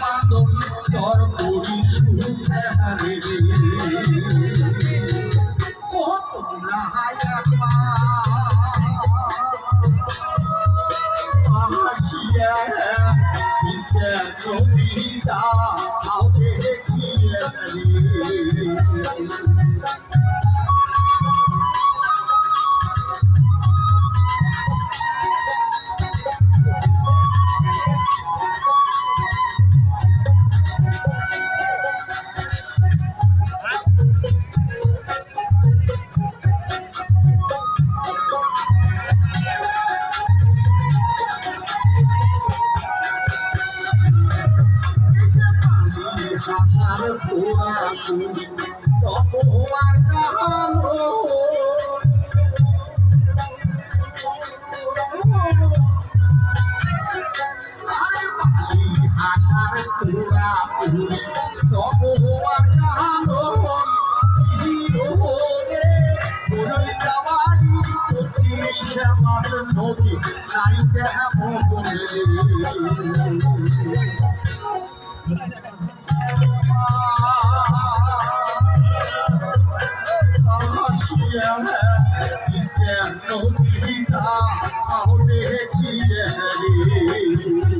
মাদন তোর করি সুহারে ও তোমরা আসিয়া পোড়া শুনি তপোয়ার বালি হাসার পোড়া শুনি তপোয়ার কাহালো হিরো রে কোনল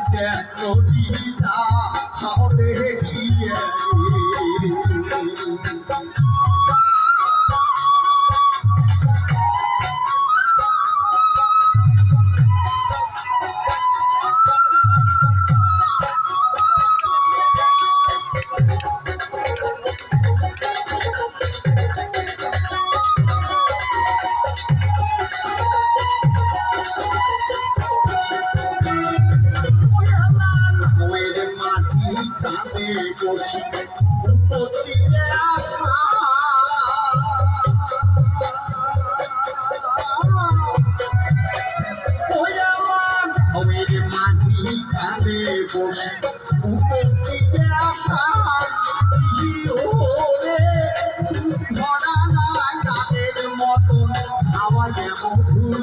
ভুলিয়ার টুকা ছড়ালি রাখি যখন রে বসে উপর আশা ওরে ধরা নাই তাদের মতন আমাকে মধুর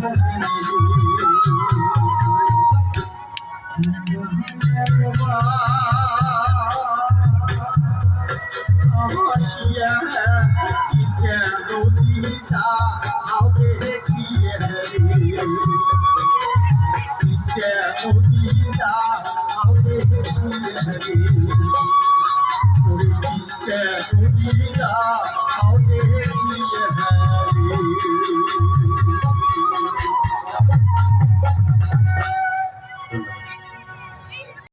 শুনতে don't be Rhodesia, I'll be hear